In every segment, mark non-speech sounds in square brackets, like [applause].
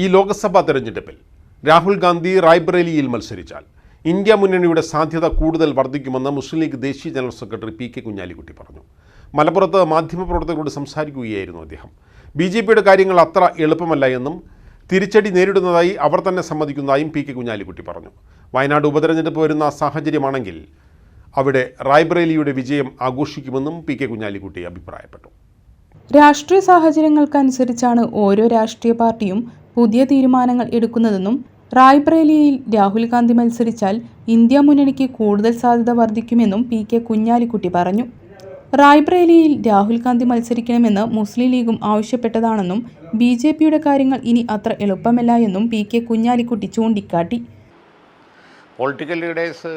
ഈ ലോക്സഭാ തെരഞ്ഞെടുപ്പിൽ രാഹുൽ ഗാന്ധി റായ്ബറേലിയിൽ മത്സരിച്ചാൽ ഇന്ത്യ മുന്നണിയുടെ സാധ്യത കൂടുതൽ വർദ്ധിക്കുമെന്ന് മുസ്ലിം ലീഗ് ദേശീയ general secretary P K Kunhalikutty പറഞ്ഞു. മലപ്പുറത്ത് മാധ്യമപ്രവർത്തകരോട് സംസാരിക്കുകയായിരുന്നു അദ്ദേഹം. ബി ജെ പിയുടെ കാര്യങ്ങൾ അത്ര എളുപ്പമല്ല എന്നും തിരിച്ചടി നേരിടുന്നതായി അവർ തന്നെ സമ്മതിക്കുന്നതായും പി കെ കുഞ്ഞാലിക്കുട്ടി പറഞ്ഞു. വയനാട് ഉപതെരഞ്ഞെടുപ്പ് വരുന്ന സാഹചര്യമാണെങ്കിൽ അവിടെ റായ്ബറേലിയുടെ വിജയം ആഘോഷിക്കുമെന്നും പി കെ കുഞ്ഞാലിക്കുട്ടി അഭിപ്രായപ്പെട്ടു. രാഷ്ട്രീയ സാഹചര്യങ്ങൾക്കനുസരിച്ചാണ് ഓരോ രാഷ്ട്രീയ പാർട്ടിയും പുതിയ തീരുമാനങ്ങൾ എടുക്കുന്നതെന്നും റായ്ബ്രേലിയിൽ രാഹുൽ ഗാന്ധി മത്സരിച്ചാൽ ഇന്ത്യ മുന്നണിക്ക് കൂടുതൽ സാധ്യത വർദ്ധിക്കുമെന്നും പി കെ കുഞ്ഞാലിക്കുട്ടി പറഞ്ഞു. റായ്ബ്രേലിയിൽ രാഹുൽ ഗാന്ധി മത്സരിക്കണമെന്ന് മുസ്ലിം ലീഗും ആവശ്യപ്പെട്ടതാണെന്നും ബി ജെ പിയുടെ കാര്യങ്ങൾ ഇനി അത്ര എളുപ്പമല്ല എന്നും പി കെ കുഞ്ഞാലിക്കുട്ടി ചൂണ്ടിക്കാട്ടി. പൊളിറ്റിക്കൽ ലീഡേഴ്സ്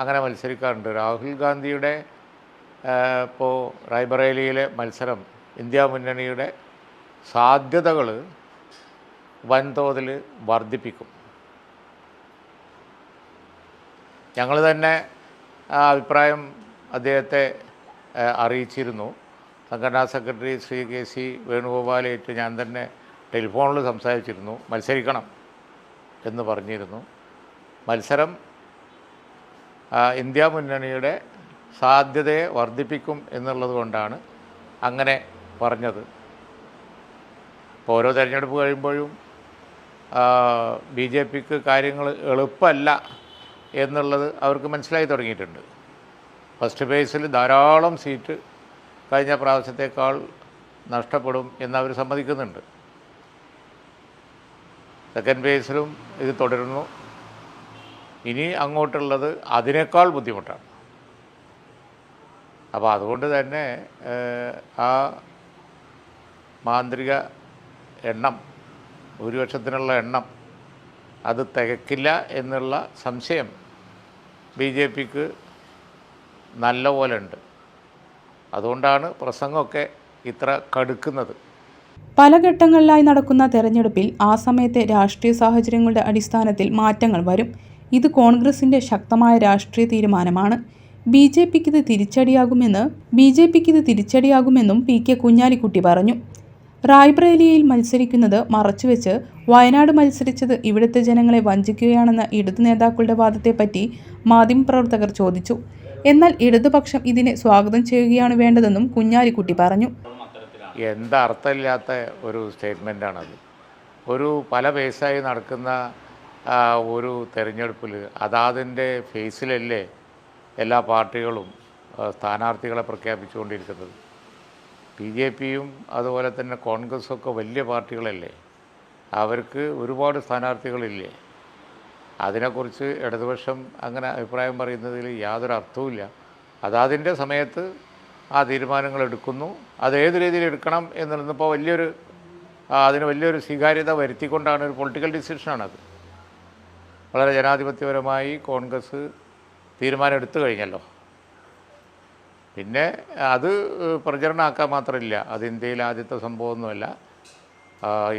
അങ്ങനെ മത്സരിക്കാറുണ്ട്. രാഹുൽ ഗാന്ധിയുടെ ഇപ്പോൾ റായ്ബറേലിയിലെ മത്സരം ഇന്ത്യ മുന്നണിയുടെ സാധ്യതകൾ വൻതോതിൽ വർദ്ധിപ്പിക്കും. ഞങ്ങൾ തന്നെ ആ അഭിപ്രായം അദ്ദേഹത്തെ അറിയിച്ചിരുന്നു. സംഘടനാ സെക്രട്ടറി ശ്രീ കെ സി വേണുഗോപാലായിട്ട് ഞാൻ തന്നെ ടെലിഫോണിൽ സംസാരിച്ചിരുന്നു. മത്സരിക്കണം എന്ന് പറഞ്ഞിരുന്നു. മത്സരം ഇന്ത്യ മുന്നണിയുടെ സാധ്യതയെ വർദ്ധിപ്പിക്കും എന്നുള്ളത് കൊണ്ടാണ് അങ്ങനെ പറഞ്ഞത്. ഓരോ തിരഞ്ഞെടുപ്പ് കഴിയുമ്പോഴും ബി ജെ പിക്ക് കാര്യങ്ങൾ എളുപ്പമല്ല എന്നുള്ളത് അവർക്ക് മനസ്സിലായി തുടങ്ങിയിട്ടുണ്ട്. ഫസ്റ്റ് ഫേസിൽ ധാരാളം സീറ്റ് കഴിഞ്ഞ പ്രാവശ്യത്തേക്കാൾ നഷ്ടപ്പെടും എന്നവർ സമ്മതിക്കുന്നുണ്ട്. സെക്കൻഡ് ഫേസിലും ഇത് തുടരുന്നു. ഇനി അങ്ങോട്ടുള്ളത് അതിനേക്കാൾ ബുദ്ധിമുട്ടാണ്. അപ്പോൾ അതുകൊണ്ട് തന്നെ ആ മാന്ത്രിക എണ്ണം ഭൂരിപക്ഷത്തിനുള്ള എണ്ണം. അത് തികക്കില്ല എന്നുള്ള സംശയം ബി ജെ പിക്ക് നല്ല പോലെ ഉണ്ട് അതുകൊണ്ടാണ് പ്രസംഗമൊക്കെ ഇത്ര കടുക്കുന്നത്. പല ഘട്ടങ്ങളിലായി നടക്കുന്ന തെരഞ്ഞെടുപ്പിൽ ആ സമയത്തെ രാഷ്ട്രീയ സാഹചര്യങ്ങളുടെ അടിസ്ഥാനത്തിൽ മാറ്റങ്ങൾ വരും. ഇത് കോൺഗ്രസിന്റെ ശക്തമായ രാഷ്ട്രീയ തീരുമാനമാണ്. ബി ജെ പിക്ക് ഇത് തിരിച്ചടിയാകുമെന്ന് ബി ജെ പിക്ക് ഇത് തിരിച്ചടിയാകുമെന്നും പി കെ കുഞ്ഞാലിക്കുട്ടി പറഞ്ഞു. റായ്ബറേലിയയിൽ മത്സരിക്കുന്നത് മറച്ചുവെച്ച് വയനാട് മത്സരിച്ചത് ഇവിടുത്തെ ജനങ്ങളെ വഞ്ചിക്കുകയാണെന്ന ഇടതു നേതാക്കളുടെ വാദത്തെപ്പറ്റി മാധ്യമപ്രവർത്തകർ ചോദിച്ചു. എന്നാൽ ഇടതുപക്ഷം ഇതിനെ സ്വാഗതം ചെയ്യുകയാണ് വേണ്ടതെന്നും കുഞ്ഞാലിക്കുട്ടി പറഞ്ഞു. എന്തർത്ഥമില്ലാത്ത ഒരു സ്റ്റേറ്റ്മെന്റാണത്. ഒരു പല ബേസായി നടക്കുന്ന ഒരു തെരഞ്ഞെടുപ്പിൽ അതാതിന്റെ ഫേസിലല്ലേ എല്ലാ പാർട്ടികളും സ്ഥാനാർത്ഥികളെ പ്രഖ്യാപിച്ചുകൊണ്ടിരിക്കുന്നത്. ബി ജെ പിയും അതുപോലെ തന്നെ കോൺഗ്രസ്സും ഒക്കെ വലിയ പാർട്ടികളല്ലേ. അവർക്ക് ഒരുപാട് സ്ഥാനാർത്ഥികളില്ലേ. അതിനെക്കുറിച്ച് ഇടതുപക്ഷം അങ്ങനെ അഭിപ്രായം പറയുന്നതിൽ യാതൊരു അർത്ഥവുമില്ല. അതാതിന്റെ സമയത്ത് ആ തീരുമാനങ്ങൾ എടുക്കുന്നു. അത് ഏത് രീതിയിൽ എടുക്കണം എന്നുള്ളപ്പോൾ വലിയൊരു അതിന് വലിയൊരു സ്വീകാര്യത വരുത്തിക്കൊണ്ടാണ് ഒരു പൊളിറ്റിക്കൽ ഡിസിഷനാണത്. വളരെ ജനാധിപത്യപരമായി കോൺഗ്രസ് തീരുമാനം എടുത്തു കഴിഞ്ഞല്ലോ. പിന്നെ അത് പ്രചരണമാക്കാൻ മാത്രമില്ല. അത് ഇന്ത്യയിൽ ആദ്യത്തെ സംഭവമൊന്നുമല്ല.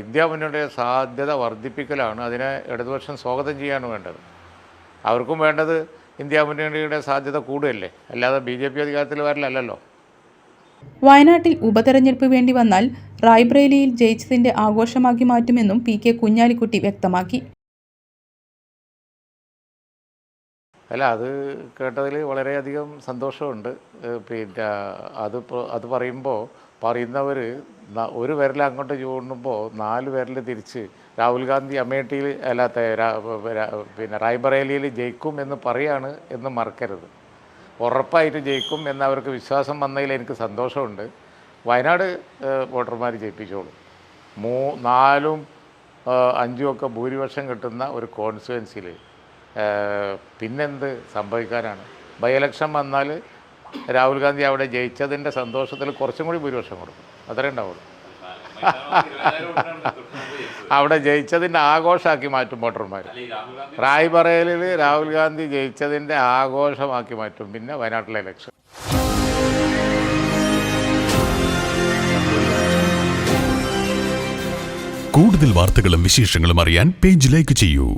ഇന്ത്യ മുന്നണിയുടെ സാധ്യത വർദ്ധിപ്പിക്കലാണ്. അതിനെ ഇടതുപക്ഷം സ്വാഗതം ചെയ്യാണ് വേണ്ടത്. അവർക്കും വേണ്ടത് ഇന്ത്യ മുന്നണിയുടെ സാധ്യത കൂടുകയല്ലേ? അല്ലാതെ ബി ജെ പി അധികാരത്തിൽ വരലല്ലോ വയനാട്ടിൽ ഉപതെരഞ്ഞെടുപ്പ് വേണ്ടി വന്നാൽ റായ്ബ്രേലിയിൽ ജയിച്ചതിന്റെ ആഘോഷമാക്കി മാറ്റുമെന്നും പി കെ കുഞ്ഞാലിക്കുട്ടി വ്യക്തമാക്കി. അല്ല അത് കേട്ടതിൽ വളരെയധികം സന്തോഷമുണ്ട്. പിന്നെ അത് അത് പറയുമ്പോൾ പറയുന്നവർ ഒരു വിരൽ അങ്ങോട്ട് ചൂണ്ടുമ്പോൾ നാല് വിരൽ തിരിച്ച് രാഹുൽ ഗാന്ധി അമേഠിയിൽ അല്ലാത്ത പിന്നെ റായ്ബറേലിയിൽ ജയിക്കും എന്ന് പറയാണ് എന്ന് മറക്കരുത്. ഉറപ്പായിട്ട് ജയിക്കും എന്ന് അവർക്ക് വിശ്വാസം വന്നതിൽ എനിക്ക് സന്തോഷമുണ്ട്. വയനാട് വോട്ടർമാർ ജയിപ്പിച്ചോളും. മൂ നാലും അഞ്ചും ഒക്കെ ഭൂരിപക്ഷം കിട്ടുന്ന ഒരു കോൺസ്റ്റുവൻസിയിൽ പിന്നെന്ത് സംഭവിക്കാനാണ്? ബൈ ഇലക്ഷൻ വന്നാൽ രാഹുൽ ഗാന്ധി അവിടെ ജയിച്ചതിന്റെ സന്തോഷത്തിൽ കുറച്ചും കൂടി ഭൂരിപക്ഷം കൊടുക്കും. അത്രേ ഉണ്ടാവുള്ളൂ. [laughs] അവിടെ ജയിച്ചതിന്റെ ആഘോഷമാക്കി മാറ്റും വോട്ടർമാർ റായ്ബറേലിൽ രാഹുൽ ഗാന്ധി ജയിച്ചതിന്റെ ആഘോഷമാക്കി മാറ്റും. പിന്നെ വയനാട്ടിലെ ഇലക്ഷൻ. കൂടുതൽ വാർത്തകളും വിശേഷങ്ങളും അറിയാൻ പേജ് ലൈക്ക് ചെയ്യൂ.